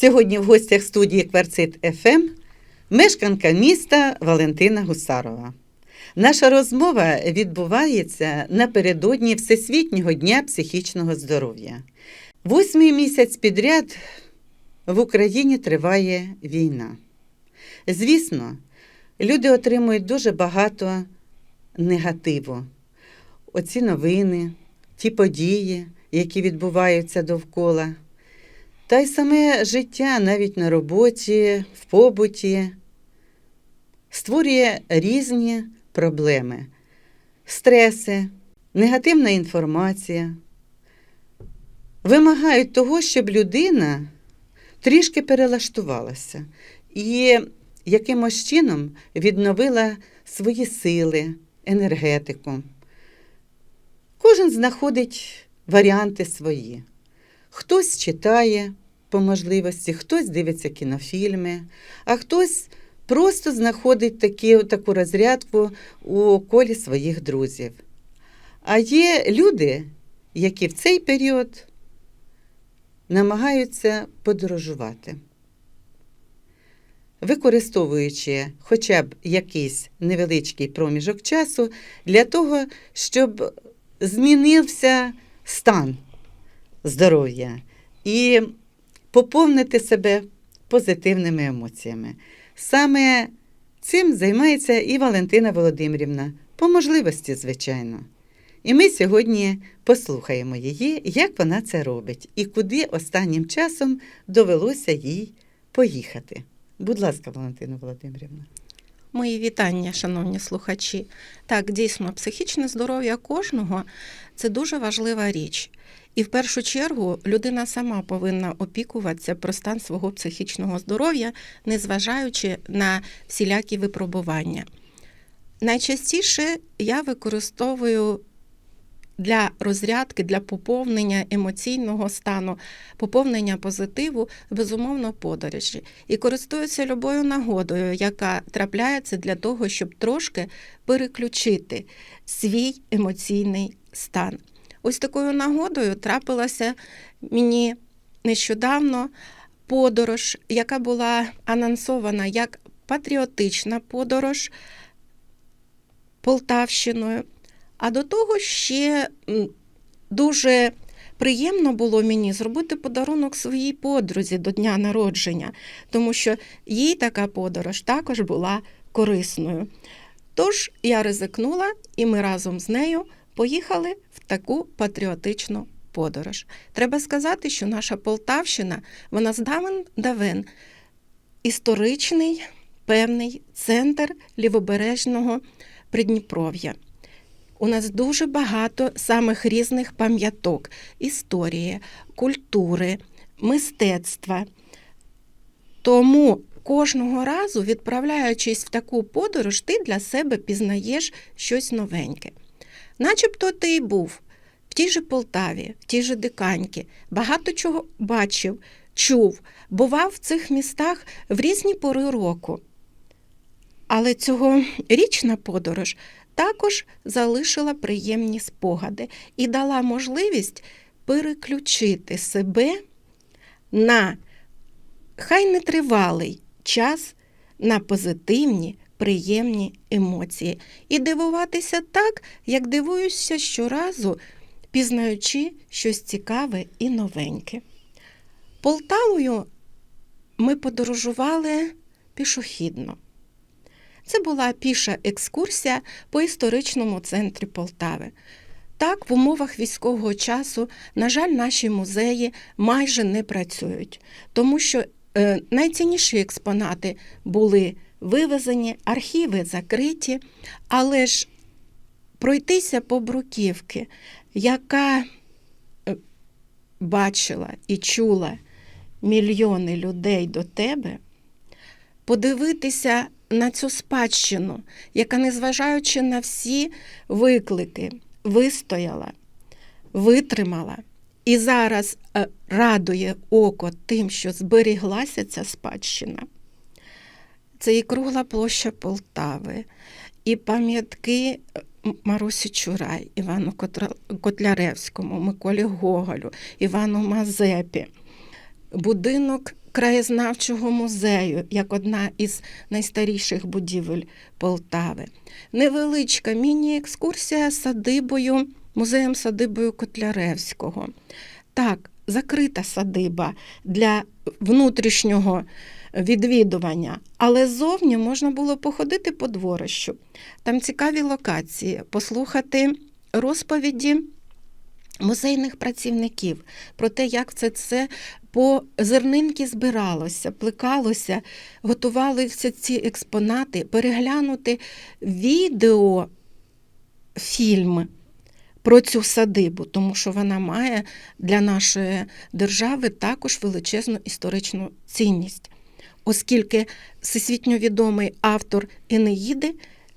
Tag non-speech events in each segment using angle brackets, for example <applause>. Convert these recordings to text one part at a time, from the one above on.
Сьогодні в гостях студії Кварцит ФМ мешканка міста Валентина Гусарова. Наша розмова відбувається напередодні Всесвітнього дня психічного здоров'я. Восьмий місяць підряд в Україні триває війна. Звісно, люди отримують дуже багато негативу. Оці новини, ті події, які відбуваються довкола. Та й саме життя навіть на роботі, в побуті створює різні проблеми, стреси, негативна інформація. Вимагають того, щоб людина трішки перелаштувалася і якимось чином відновила свої сили, енергетику. Кожен знаходить варіанти свої. Хтось читає по можливості, хтось дивиться кінофільми, а хтось просто знаходить такі, таку розрядку у колі своїх друзів. А є люди, які в цей період намагаються подорожувати, використовуючи хоча б якийсь невеличкий проміжок часу для того, щоб змінився стан здоров'я і поповнити себе позитивними емоціями. Саме цим займається і Валентина Володимирівна, по можливості, звичайно. І ми сьогодні послухаємо її, як вона це робить і куди останнім часом довелося їй поїхати. Будь ласка, Валентина Володимирівна. Мої вітання, шановні слухачі. Так, дійсно, психічне здоров'я кожного це дуже важлива річ. І в першу чергу людина сама повинна опікуватися про стан свого психічного здоров'я, незважаючи на всілякі випробування. Найчастіше я використовую для розрядки, для поповнення емоційного стану, поповнення позитиву, безумовно, подорожі. І користуюся любою нагодою, яка трапляється для того, щоб трошки переключити свій емоційний стан. Ось такою нагодою трапилася мені нещодавно подорож, яка була анонсована як патріотична подорож Полтавщиною. А до того ще дуже приємно було мені зробити подарунок своїй подрузі до дня народження, тому що їй така подорож також була корисною. Тож я ризикнула, і ми разом з нею поїхали в таку патріотичну подорож. Треба сказати, що наша Полтавщина, вона з давен давен історичний певний центр лівобережного Придніпров'я. У нас дуже багато самих різних пам'яток історії, культури, мистецтва. Тому кожного разу, відправляючись в таку подорож, ти для себе пізнаєш щось новеньке. Начебто ти й був в тій же Полтаві, в тій же Диканьки, багато чого бачив, чув, бував в цих містах в різні пори року. Але цьогорічна подорож також залишила приємні спогади і дала можливість переключити себе на хай нетривалий час на позитивні, приємні емоції і дивуватися так, як дивуюся щоразу, пізнаючи щось цікаве і новеньке. Полтавою ми подорожували пішохідно. Це була піша екскурсія по історичному центрі Полтави. Так, в умовах військового часу, на жаль, наші музеї майже не працюють, тому що е, найцінніші експонати були вивезені, архіви закриті, але ж пройтися по бруківки, яка е, бачила і чула мільйони людей до тебе, подивитися на цю спадщину, яка, незважаючи на всі виклики, вистояла, витримала і зараз е, радує око тим, що зберіглася ця спадщина. Це і кругла площа Полтави, і пам'ятки е, Марусі Чурай, Івану Котляревському, Миколі Гоголю, Івану Мазепі, будинок краєзнавчого музею, як одна із найстаріших будівель Полтави. Невеличка міні-екскурсія садибою, музеєм садибою Котляревського. Так, закрита садиба для внутрішнього відвідування, але зовні можна було походити по дворищу. Там цікаві локації, послухати розповіді музейних працівників про те, як це це по зернинки збиралося, плекалося, готувалися ці експонати, переглянути відео фільм про цю садибу, тому що вона має для нашої держави також величезну історичну цінність, оскільки всесвітньо відомий автор Енеїди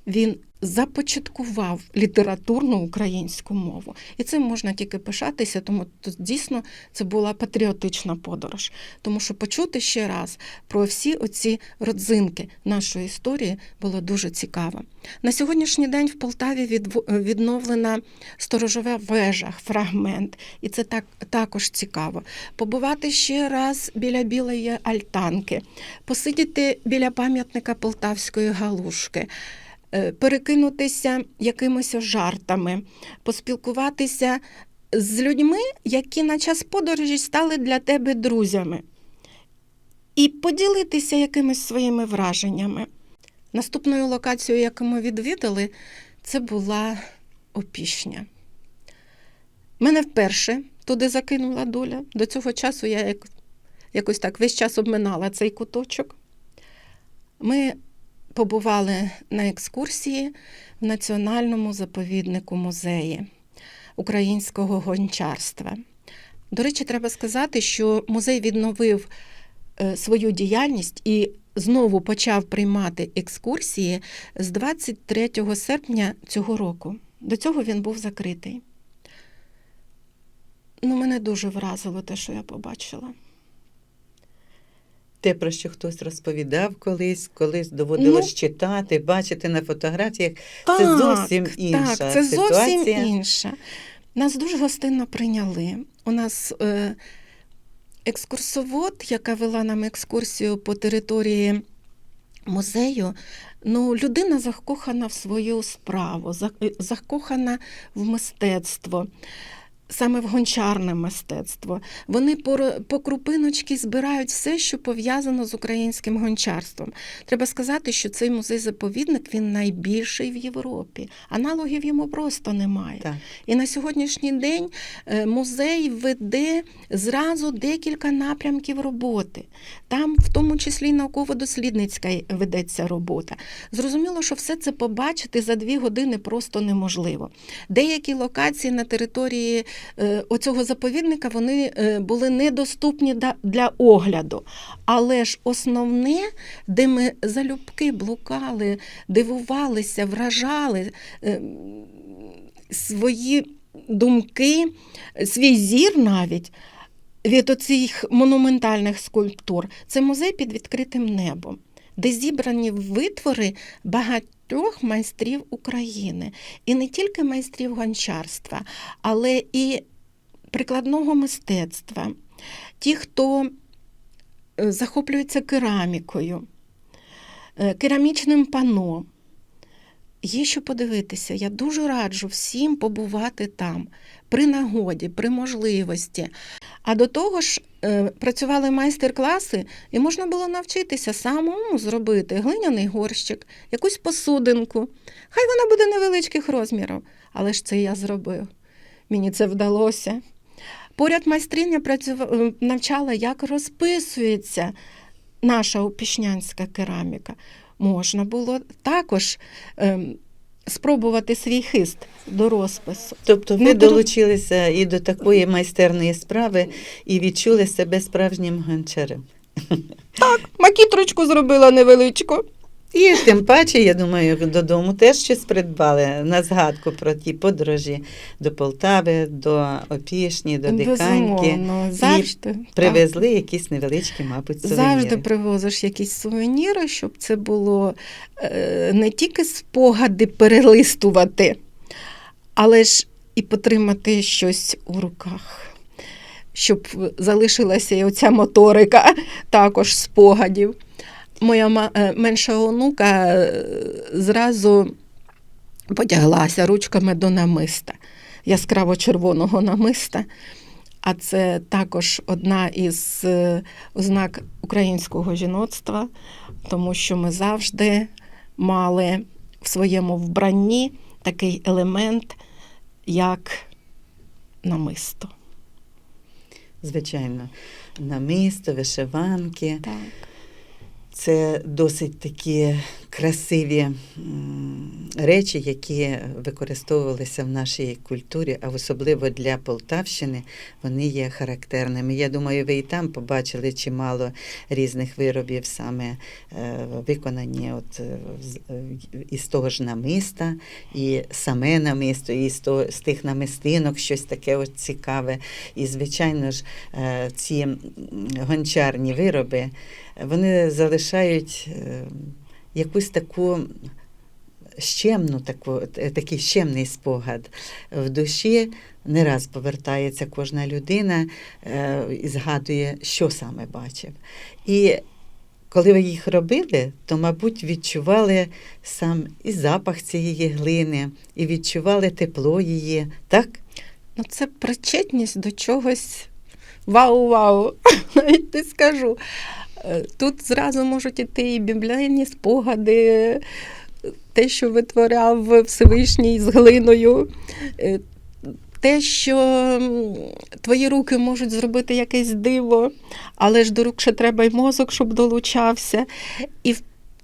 він започаткував літературну українську мову. І цим можна тільки пишатися, тому то дійсно це була патріотична подорож. Тому що почути ще раз про всі оці родзинки нашої історії було дуже цікаво. На сьогоднішній день в Полтаві відновлена сторожова вежа, фрагмент, і це так, також цікаво. Побувати ще раз біля білої альтанки, посидіти біля пам'ятника Полтавської галушки. Е, Перекинутися якимось жартами, поспілкуватися з людьми, які на час подорожі стали для тебе друзями, і поділитися якимись своїми враженнями. Наступною локацією, яку ми відвідали, це була Опішня. Мене вперше туди закинула доля. До цього часу я як, якось так весь час обминала цей куточок. Ми побували на екскурсії в Національному заповіднику музеї українського гончарства. До речі, треба сказати, що музей відновив е, свою діяльність і знову почав приймати екскурсії з 23 серпня цього року. До цього він був закритий. Ну, мене дуже вразило те, що я побачила. Те, про що хтось розповідав колись, колись доводилось Ну. читати, бачити на фотографіях. Це зовсім інша так, це зовсім ситуація. інша. Нас дуже гостинно прийняли. У нас е, екскурсовод, яка вела нам екскурсію по території музею, ну, людина закохана в свою справу, закохана в мистецтво. Саме в гончарне мистецтво. Вони по, по крупиночки збирають все, що пов'язано з українським гончарством. Треба сказати, що цей музей-заповідник він найбільший в Європі. Аналогів йому просто немає. Так. І на сьогоднішній день е, музей веде зразу декілька напрямків роботи. Там, в тому числі, науково-дослідницька ведеться робота. Зрозуміло, що все це побачити за дві години просто неможливо. Деякі локації на території оцього заповідника вони е, були недоступні для огляду. Але ж основне, де ми залюбки блукали, дивувалися, вражали е, свої думки, свій зір навіть від оцих монументальних скульптур, це музей під відкритим небом, де зібрані витвори багатьох майстрів України. І не тільки майстрів гончарства, але і прикладного мистецтва, ті, хто е, захоплюється керамікою, е, керамічним пано. Є що подивитися. Я дуже раджу всім побувати там при нагоді, при можливості. А до того ж, е, працювали майстер-класи, і можна було навчитися самому зробити глиняний горщик, якусь посудинку. Хай вона буде невеличких розмірів, але ж це я зробив. Мені це вдалося. Поряд майстриня працюва- е, навчала, як розписується наша опішнянська кераміка. Можна було також ем, спробувати свій хист до розпису. Тобто ви Ну, то- долучилися і до такої майстерної справи і відчули себе справжнім гончарем. Макітрочку зробила невеличку. І тим паче, я думаю, додому теж щось придбали на згадку про ті подорожі до Полтави, до Опішні, до Диканьки. Безумовно, завжди. Привезли якісь невеличкі, мабуть, так. сувеніри. Завжди привозиш якісь сувеніри, щоб це було е, не тільки спогади перелистувати, але ж і потримати щось у руках. щоб залишилася і оця моторика також спогадів. Моя е, менша онука е, зразу потяглася ручками до намиста, яскраво червоного намиста. А це також одна із е, ознак українського жіноцтва, тому що ми завжди мали в своєму вбранні такий елемент, як намисто. Звичайно, намисто, вишиванки. Так. Це досить такі красиві речі, які використовувалися в нашій культурі, а особливо для Полтавщини вони є характерними. Я думаю, ви і там побачили чимало різних виробів, саме е, виконані от, е, е, із того ж намиста, і саме намисто, і з, того, з тих намистинок щось таке от цікаве. І, звичайно ж, ці гончарні вироби вони залишають е, якусь таку щемну, таку, такий щемний спогад в душі. Не раз повертається кожна людина е, і згадує, що саме бачив. І коли ви їх робили, то, мабуть, відчували сам і запах цієї глини, і відчували тепло її, так? Ну, це причетність до чогось вау-вау, <laughs> навіть не скажу. Е, Тут зразу можуть іти і біблійні спогади, те, що витворяв Всевишній з глиною, е, те, що твої руки можуть зробити якесь диво, але ж до рук ще треба й мозок, щоб долучався. І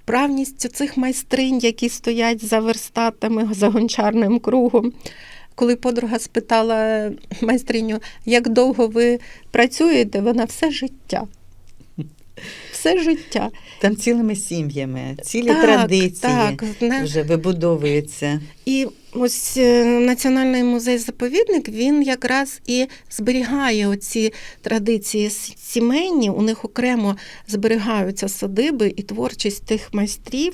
вправність цих майстринь, які стоять за верстатами, за гончарним кругом. Коли подруга спитала майстриню, як довго ви працюєте, вона все життя. Все життя. Там цілими сім'ями, цілі Так, традиції Так, вже вибудовуються. І ось е, Національний музей заповідник він якраз і зберігає оці традиції сімейні. У них окремо зберігаються садиби і творчість тих майстрів,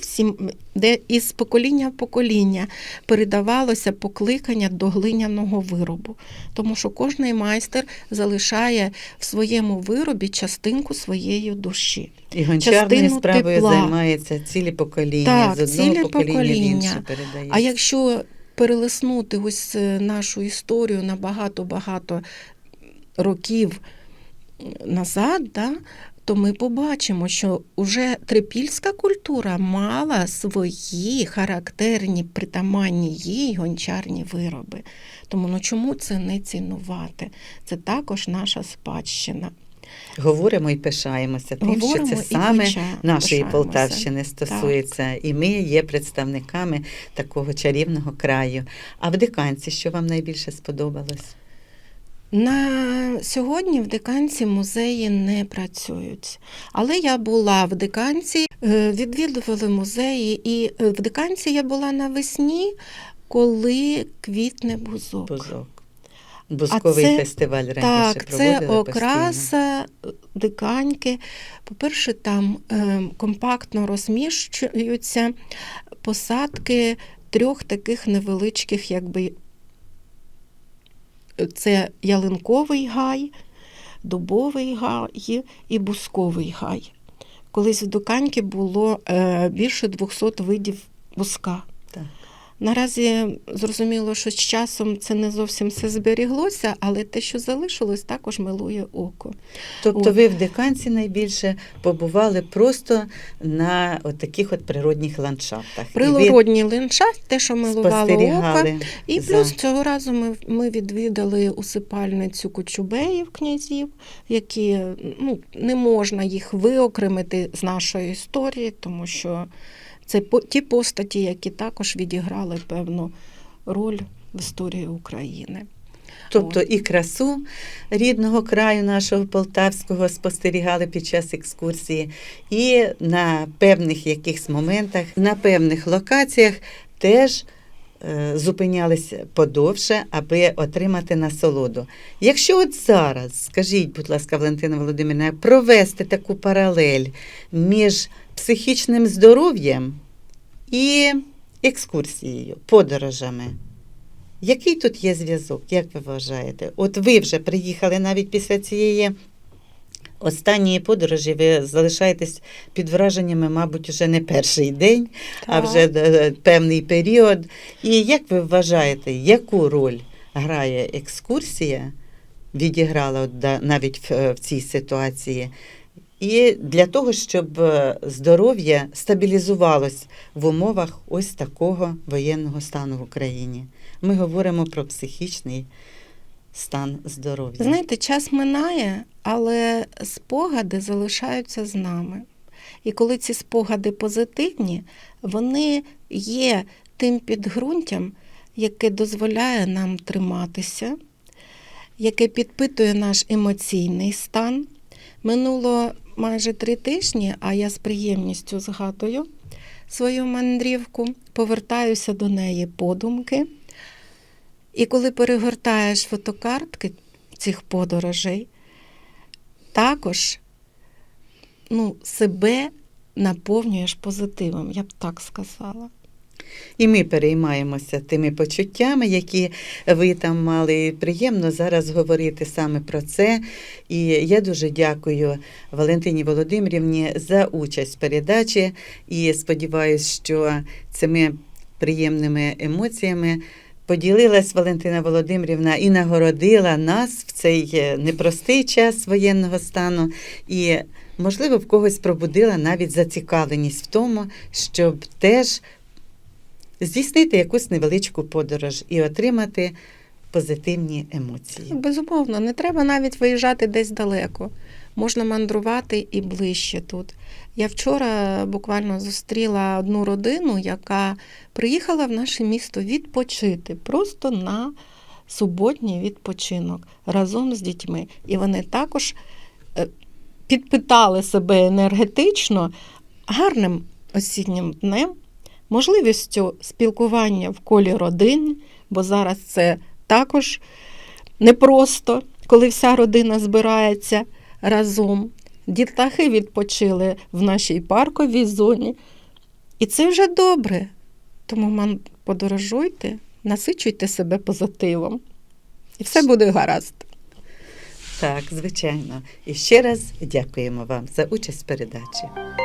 де із покоління в покоління передавалося покликання до глиняного виробу. Тому що кожний майстер залишає в своєму виробі частинку своєї душі. І гончарною справою тепла. займаються цілі покоління, Так, з одного цілі покоління, в інше передають. А якщо перелиснути ось е, нашу історію на багато-багато років назад, да, то ми побачимо, що уже трипільська культура мала свої характерні притаманні їй гончарні вироби. Тому ну чому це не цінувати? Це також наша спадщина. Говоримо і пишаємося тим, Говоримо що це саме нашої. Полтавщини стосується. І ми є представниками такого чарівного краю. А в диканці, що вам найбільше сподобалось? На сьогодні в диканці музеї не працюють. Але я була в диканці, е, відвідували музеї, і е, в диканці я була навесні, коли квітне бузок. Бузок. Бузковий це- фестиваль раніше Так, це проводили окраса диканьки. По-перше, там е, компактно розміщуються посадки трьох таких невеличких, якби це ялинковий гай, дубовий гай і бусковий гай. Колись в Дуканьки було е, більше 200 видів буска. Наразі зрозуміло, що з часом це не зовсім все зберіглося, але те, що залишилось, також милує око. Тобто ви в диканці найбільше побували просто на от таких от природних ландшафтах. І ви ландшафт, те, що милувало око. І за- плюс цього разу ми, ми відвідали усипальницю Кочубеїв князів, які ну, не можна їх виокремити з нашої історії, тому що це по- ті постаті, які також відіграли певну роль в історії України. Тобто і красу рідного краю нашого полтавського спостерігали під час екскурсії, і на певних якихось моментах, на певних локаціях теж е, зупинялися подовше, аби отримати насолоду. Якщо от зараз, скажіть, будь ласка, Валентина Володимирівна, провести таку паралель між психічним здоров'ям і екскурсією, подорожами. Який тут є зв'язок, як ви вважаєте? От ви вже приїхали навіть після цієї останньої подорожі, ви залишаєтесь під враженнями, мабуть, вже не перший день, а вже е, певний період. І як ви вважаєте, яку роль грає екскурсія, відіграла навіть в цій ситуації? І для того, щоб е, здоров'я стабілізувалось в умовах ось такого воєнного стану в Україні. Ми говоримо про психічний стан здоров'я. Знаєте, час минає, але спогади залишаються з нами. І коли ці спогади позитивні, вони є тим підґрунтям, яке дозволяє нам триматися, яке підпитує наш емоційний стан. Минуло майже три тижні, а я з приємністю згадую свою мандрівку, повертаюся до неї подумки. І коли перегортаєш фотокартки цих подорожей, також ну, себе наповнюєш позитивом, я б так сказала. І ми переймаємося тими почуттями, які ви там мали. Приємно зараз говорити саме про це. І я дуже дякую Валентині Володимирівні за участь в передачі. І сподіваюся, що цими приємними емоціями поділилась Валентина Володимирівна і нагородила нас в цей е, непростий час воєнного стану. І, можливо, в когось пробудила навіть зацікавленість в тому, щоб теж здійснити якусь невеличку подорож і отримати позитивні емоції. Безумовно, не треба навіть виїжджати десь далеко. Можна мандрувати і ближче тут. Я вчора буквально зустріла одну родину, яка приїхала в наше місто відпочити просто на суботній відпочинок разом з дітьми. І вони також е, підпитали себе енергетично гарним осіннім днем, можливістю спілкування в колі родин, бо зараз це також непросто, коли вся родина збирається разом. Дітлахи відпочили в нашій парковій зоні. І це вже добре. Тому подорожуйте, насичуйте себе позитивом. І все буде гаразд. Так, звичайно. І ще раз дякуємо вам за участь в передачі.